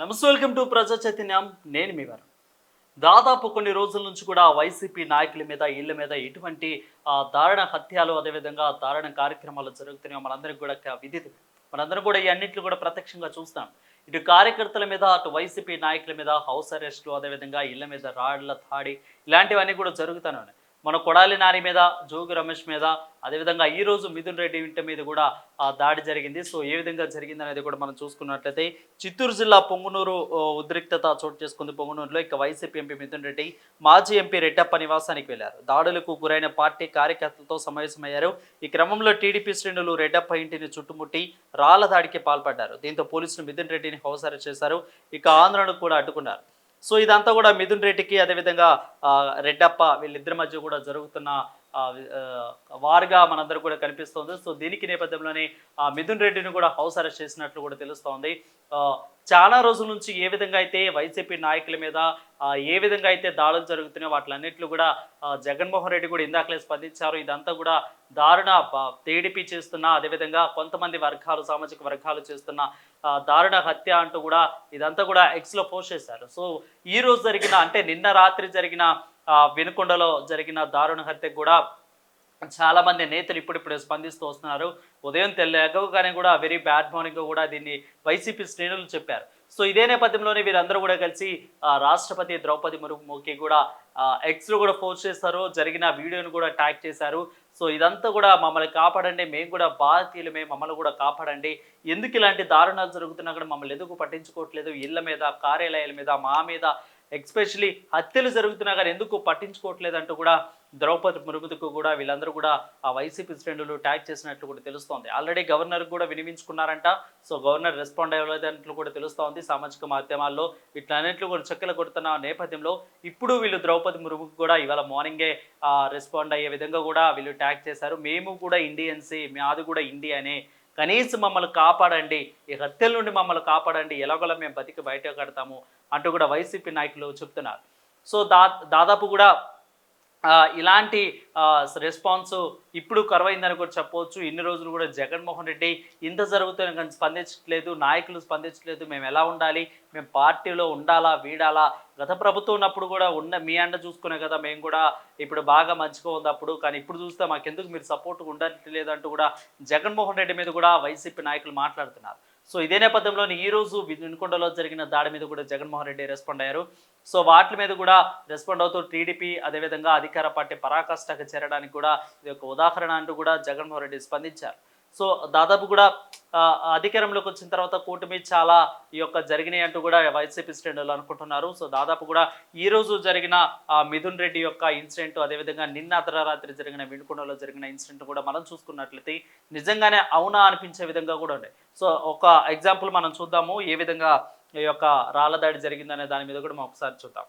నమస్తే welcome to ప్రజా చైతన్యం. నేను మీ వారు దాదాపు కొన్ని రోజుల నుంచి కూడా వైసీపీ నాయకుల మీద ఇళ్ళ మీద ఇటువంటి ఆ, దారుణ హత్యలు అదేవిధంగా దారుణ కార్యక్రమాలు జరుగుతున్నాయో. మనందరికి కూడా క- విదితం. మనందరం కూడా ఈ అన్నింటిని కూడా ప్రత్యక్షంగా చూస్తాం. ఇటు కార్యకర్తల మీద అటు వైసీపీ నాయకుల మీద హౌస్ అరెస్టులు అదేవిధంగా ఇళ్ళ మీద రాళ్ళ దాడి ఇలాంటివన్నీ కూడా జరుగుతూనే మన కొడాలి నాని మీద జోగి రమేష్ మీద అదేవిధంగా ఈరోజు మిథున్ రెడ్డి ఇంటి మీద కూడా ఆ దాడి జరిగింది. సో ఏ విధంగా జరిగింది అనేది కూడా మనం చూసుకున్నట్లయితే చిత్తూరు జిల్లా పొంగునూరు ఉద్రిక్తత చోటు చేసుకుంది పొంగునూరులో. ఇక వైసీపీ ఎంపీ మిథున్ రెడ్డి మాజీ ఎంపీ రెడ్డప్ప నివాసానికి వెళ్ళారు దాడులకు గురైన పార్టీ కార్యకర్తలతో సమావేశమయ్యారు. ఈ క్రమంలో టీడీపీ శ్రేణులు రెడ్డప్ప ఇంటిని చుట్టుముట్టి రాళ్ళ దాడికి పాల్పడ్డారు. దీంతో పోలీసులు మిథున్ రెడ్డిని హౌస్ చేశారు. ఇక ఆంధ్రను కూడా అడ్డుకున్నారు. సో ఇదంతా కూడా మిథున్ రెడ్డికి అదేవిధంగా రెడ్డప్ప వీళ్ళిద్దరి మధ్య కూడా జరుగుతున్న వారుగా మనందరూ కూడా కనిపిస్తోంది. సో దీనికి నేపథ్యంలోనే ఆ, మిథున్ రెడ్డిని కూడా హౌస్ అరెస్ట్ చేసినట్లు కూడా తెలుస్తోంది. చాలా రోజుల నుంచి ఏ విధంగా అయితే వైసీపీ నాయకుల మీద ఏ విధంగా అయితే దాడులు జరుగుతున్నాయో వాటిలన్నింటిలో కూడా జగన్మోహన్ రెడ్డి కూడా ఇందాకలే స్పందించారు. ఇదంతా కూడా దారుణ టీడీపీ చేస్తున్న అదేవిధంగా కొంతమంది వర్గాలు సామాజిక వర్గాలు చేస్తున్న దారుణ హత్య అంటూ కూడా ఇదంతా కూడా ఎక్స్లో పోస్ట్ చేశారు. సో ఈ రోజు జరిగిన అంటే నిన్న రాత్రి జరిగిన ఆ, వినుకొండలో జరిగిన దారుణ హత్య కూడా చాలా మంది నేతలు ఇప్పుడిప్పుడే స్పందిస్తూ వస్తున్నారు. ఉదయం తెల్లగానే కూడా వెరీ బ్యాడ్ మార్నింగ్ కూడా దీన్ని వైసీపీ శ్రేణులు చెప్పారు. సో ఇదే నేపథ్యంలోనే వీరందరూ కూడా కలిసి రాష్ట్రపతి ద్రౌపది ముర్ముకి కూడా ఎక్స్లో కూడా పోస్ట్ చేస్తారు. జరిగిన వీడియోను కూడా ట్యాగ్ చేశారు. సో ఇదంతా కూడా మమ్మల్ని కాపాడండి. మేము కూడా భారతీయులమే మమ్మల్ని కూడా కాపాడండి. ఎందుకు ఇలాంటి దారుణాలు జరుగుతున్నా కూడా మమ్మల్ని ఎందుకు పట్టించుకోవట్లేదు? ఇళ్ళ మీద కార్యాలయాల మీద మా మీద ఎక్స్పెషలీ హత్యలు జరుగుతున్నా కానీ ఎందుకు పట్టించుకోవట్లేదు అంటూ కూడా ద్రౌపది మురుముదుకు కూడా వీళ్ళందరూ కూడా ఆ వైసీపీ శ్రేణులు ట్యాగ్ చేసినట్లు కూడా తెలుస్తోంది. ఆల్రెడీ గవర్నర్ కూడా వినిపించుకున్నారంట సో గవర్నర్ రెస్పాండ్ అవ్వలేదన్నట్లు కూడా తెలుస్తోంది సామాజిక మాధ్యమాల్లో. ఇట్లన్నింటిలో కూడా చెక్కలు కొడుతున్న నేపథ్యంలో ఇప్పుడు వీళ్ళు ద్రౌపది మురుముకు కూడా ఇవాళ మార్నింగే రెస్పాండ్ అయ్యే విధంగా కూడా వీళ్ళు ట్యాగ్ చేశారు. మేము కూడా ఇండియన్సీ మాది కూడా ఇండియానే కనీసం మమ్మల్ని కాపాడండి. ఈ హత్యల నుండి మమ్మల్ని కాపాడండి. ఎలాగోలా మేము బతికి బయట కడతాము అంటూ కూడా వైసీపీ నాయకులు చెప్తున్నారు. సో దా దాదాపు కూడా ఇలాంటి రెస్పాన్స్ ఇప్పుడు కరువైందని కూడా చెప్పవచ్చు. ఇన్ని రోజులు కూడా జగన్మోహన్ రెడ్డి ఇంత జరుగుతున్న కానీ స్పందించట్లేదు నాయకులు స్పందించట్లేదు మేము ఎలా ఉండాలి మేము పార్టీలో ఉండాలా వీడాలా? గత ప్రభుత్వం ఉన్నప్పుడు కూడా ఉన్న మీ అండ చూసుకునే కదా మేము కూడా ఇప్పుడు బాగా మంచిగా ఉంది అప్పుడు. కానీ ఇప్పుడు చూస్తే మాకెందుకు మీరు సపోర్ట్ ఉండట్లేదు అంటూ కూడా జగన్మోహన్ రెడ్డి మీద కూడా వైసీపీ నాయకులు మాట్లాడుతున్నారు. సో ఇదే నేపథ్యంలో ఈ రోజు వినుకొండలో జరిగిన దాడి మీద కూడా జగన్మోహన్ రెడ్డి రెస్పాండ్ అయ్యారు. సో వాటి మీద కూడా రెస్పాండ్ అవుతూ టీడీపీ అదేవిధంగా అధికార పార్టీ పరాకాష్ఠకు చేరడానికి కూడా ఇది ఒక ఉదాహరణ అంటూ కూడా జగన్మోహన్ రెడ్డి స్పందించారు. సో దాదాపు కూడా అధికారంలోకి వచ్చిన తర్వాత కూటమి చాలా ఈ యొక్క జరిగినాయి అంటూ కూడా వైసీపీ శ్రేణులు అనుకుంటున్నారు. సో దాదాపు కూడా ఈ రోజు జరిగిన మిథున్ రెడ్డి యొక్క ఇన్సిడెంట్ అదేవిధంగా నిన్న అర్ధరాత్రి జరిగిన వినుకొండలో జరిగిన ఇన్సిడెంట్ కూడా మనం చూసుకున్నట్లయితే నిజంగానే అవునా అనిపించే విధంగా కూడా ఉండే సో ఒక ఎగ్జాంపుల్ మనం చూద్దాము ఏ విధంగా ఈ యొక్క రాళ్ళ దాడి జరిగిందనే దాని మీద కూడా మనం ఒకసారి చూద్దాం.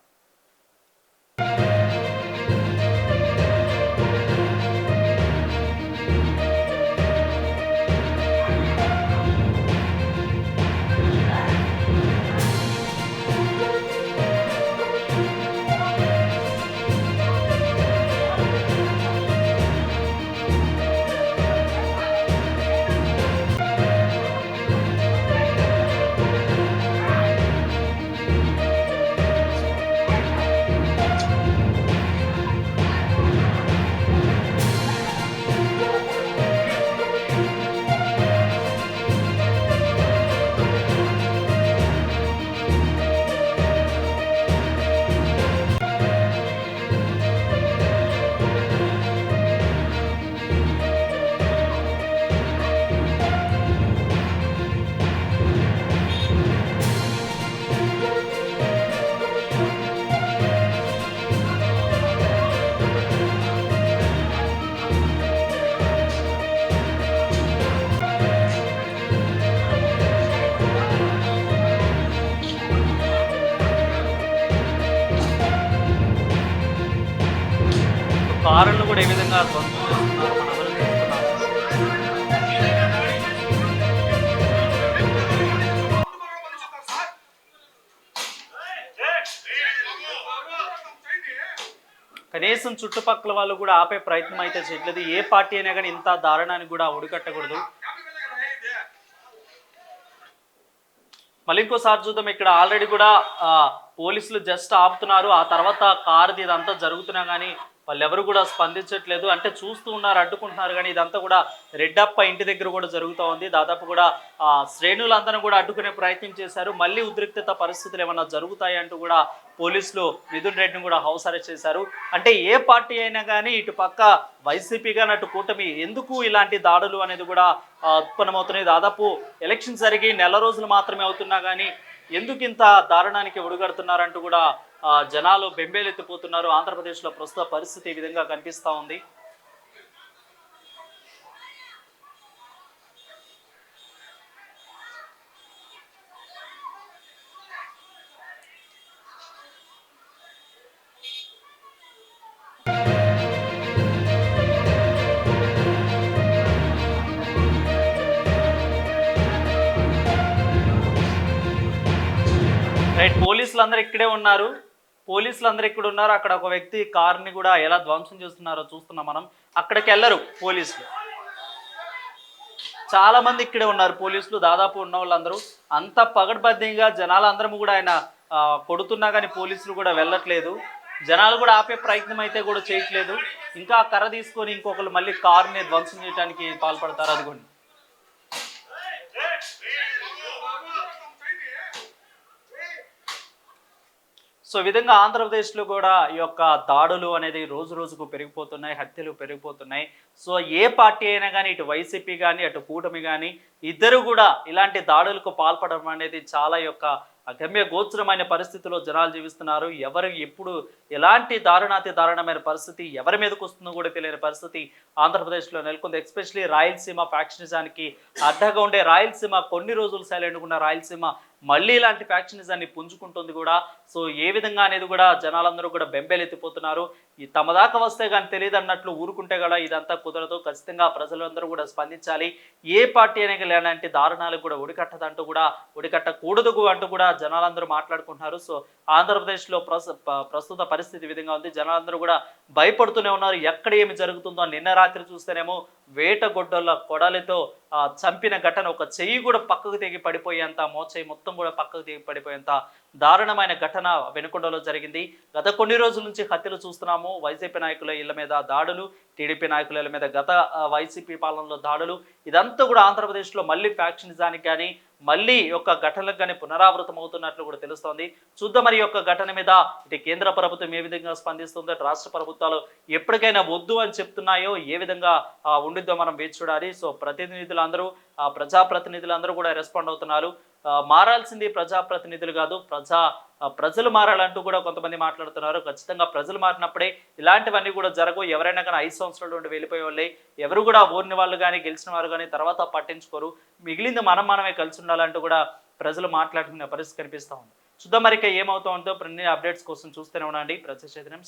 కూడా ఏ విధంగా ధ్వంసం చేస్తున్నారు కనీసం చుట్టుపక్కల వాళ్ళు కూడా ఆపే ప్రయత్నం అయితే చేయట్లేదు. ఏ పార్టీ అయినా కానీ ఇంత దారుణానికి కూడా ఒడికట్టకూడదు మళ్ళీ ఇంకోసారి చూద్దాం. ఇక్కడ ఆల్రెడీ కూడా పోలీసులు జస్ట్ ఆపుతున్నారు. ఆ తర్వాత కారుది ఇదంతా జరుగుతున్నా కానీ వాళ్ళు ఎవరు కూడా స్పందించట్లేదు. అంటే చూస్తూ ఉన్నారు అడ్డుకుంటున్నారు కానీ ఇదంతా కూడా రెడ్డప్ప ఇంటి దగ్గర కూడా జరుగుతూ ఉంది. దాదాపు కూడా ఆ, శ్రేణులందరూ కూడా అడ్డుకునే ప్రయత్నం చేశారు. మళ్ళీ ఉద్రిక్తత పరిస్థితులు ఏమైనా జరుగుతాయి అంటూ కూడా పోలీసులు మిథున్ రెడ్డిని కూడా హౌస్ అరెస్ట్ చేశారు. అంటే ఏ పార్టీ అయినా కానీ ఇటు పక్క వైసీపీ కానీ అటు కూటమి ఎందుకు ఇలాంటి దాడులు అనేది కూడా ఉత్పన్నమవుతున్నాయి. దాదాపు ఎలక్షన్ జరిగి నెల రోజులు మాత్రమే అవుతున్నా కానీ ఎందుకు ఇంత దారుణానికి ఒడుగడుతున్నారంటూ కూడా జనాలు బెంబేలెత్తిపోతున్నారు. ఆంధ్రప్రదేశ్లో ప్రస్తుత పరిస్థితి ఈ విధంగా కనిపిస్తూ ఉంది. రైట్ పోలీసులు అందరూ ఇక్కడే ఉన్నారు. పోలీసులు అందరూ ఇక్కడ ఉన్నారు. అక్కడ ఒక వ్యక్తి కార్ని కూడా ఎలా ధ్వంసం చేస్తున్నారో చూస్తున్నాం మనం. అక్కడికి వెళ్ళరు పోలీసులు. చాలా మంది ఇక్కడే ఉన్నారు పోలీసులు దాదాపు ఉన్న వాళ్ళందరూ. అంత పగడ్బందీగా జనాలందరం కూడా ఆయన కొడుతున్నా కానీ పోలీసులు కూడా వెళ్ళట్లేదు. జనాలు కూడా ఆపే ప్రయత్నం అయితే కూడా చేయట్లేదు. ఇంకా కర్ర తీసుకొని ఇంకొకరు మళ్ళీ కారుని ధ్వంసం చేయడానికి పాల్పడతారు. అదిగోండి. సో విధంగా ఆంధ్రప్రదేశ్లో కూడా ఈ యొక్క దాడులు అనేది రోజు రోజుకు పెరిగిపోతున్నాయి హత్యలు పెరిగిపోతున్నాయి. సో ఏ పార్టీ అయినా కానీ ఇటు వైసీపీ కానీ అటు కూటమి కానీ ఇద్దరు కూడా ఇలాంటి దాడులకు పాల్పడడం అనేది చాలా యొక్క అగమ్య గోచరమైన పరిస్థితిలో జనాలు జీవిస్తున్నారు. ఎవరు ఎప్పుడు ఎలాంటి దారుణాతి దారుణమైన పరిస్థితి ఎవరి మీదకు వస్తుందో కూడా తెలియని పరిస్థితి ఆంధ్రప్రదేశ్లో నెలకొంది. ఎస్పెషలీ రాయలసీమ ఫ్యాక్షనిజానికి అడ్డగా ఉండే రాయలసీమ కొన్ని రోజులు సైలెంట్గా ఉన్న రాయలసీమ మళ్ళీ ఇలాంటి ఫ్యాక్షనిజాన్ని పుంజుకుంటుంది కూడా. సో ఏ విధంగా అనేది కూడా జనాలందరూ కూడా బెంబేలెత్తిపోతున్నారు. ఈ తమ దాకా వస్తే కానీ తెలియదు అన్నట్లు ఊరుకుంటే కూడా ఇదంతా కుదరదు. ఖచ్చితంగా ప్రజలందరూ కూడా స్పందించాలి. ఏ పార్టీ అనేది లేనంటే దారుణాలు దారుణాలకు కూడా ఉడికట్టదంటూ కూడా ఉడికట్టకూడదు అంటూ కూడా జనాలందరూ మాట్లాడుకుంటున్నారు. సో ఆంధ్రప్రదేశ్లో ప్రస్తుత పరిస్థితి విధంగా ఉంది. జనాలందరూ కూడా భయపడుతూనే ఉన్నారు. ఎక్కడ ఏమి జరుగుతుందో నిన్న రాత్రి చూస్తేనేమో వేటగొడ్డల కొడలతో ఆ, చంపిన ఘటన ఒక చెయ్యి కూడా పక్కకు తెగి పడిపోయేంత మోచేయి మొత్తం కూడా పక్కకు తెగి పడిపోయేంత దారుణమైన ఘటన వెనుకొండలో జరిగింది. గత కొన్ని రోజుల నుంచి హత్యలు చూస్తున్నాము. వైసీపీ నాయకుల ఇళ్ళ మీద దాడులు టీడీపీ నాయకుల ఇళ్ళ మీద గత వైసీపీ పాలనలో దాడులు. ఇదంతా కూడా ఆంధ్రప్రదేశ్లో మళ్ళీ ఫ్యాక్షనిజానికి కానీ మళ్ళీ యొక్క ఘటనలకు కానీ పునరావృతం అవుతున్నట్లు కూడా తెలుస్తోంది. చూద్దాం మరి యొక్క ఘటన మీద ఇటు కేంద్ర ప్రభుత్వం ఏ విధంగా స్పందిస్తుందో రాష్ట్ర ప్రభుత్వాలు ఎప్పటికైనా వద్దు అని చెప్తున్నాయో ఏ విధంగా ఉండిద్దో మనం వేచి చూడాలి. సో ప్రతినిధులు అందరూ ఆ, ప్రజాప్రతినిధులు అందరూ కూడా రెస్పాండ్ అవుతున్నారు. మారాల్సింది ప్రజాప్రతినిధులు కాదు ప్రజా ప్రజలు మారాలంటూ కూడా కొంతమంది మాట్లాడుతున్నారు. ఖచ్చితంగా ప్రజలు మారినప్పుడే ఇలాంటివన్నీ కూడా జరగవు. ఎవరైనా కానీ ఐదు సంవత్సరాల నుండి వెళ్ళిపోయే వాళ్ళే. ఎవరు కూడా ఓడిన వాళ్ళు కానీ గెలిచిన వారు కానీ తర్వాత పట్టించుకోరు. మిగిలింది మనం మనమే కలిసి ఉండాలంటూ కూడా ప్రజలు మాట్లాడుకునే పరిస్థితి కనిపిస్తూ ఉంది. చూద్దాం మరి ఏమవుతా ఉందో. అప్డేట్స్ కోసం చూస్తూనే ఉండండి. ప్రతి చైతన్యం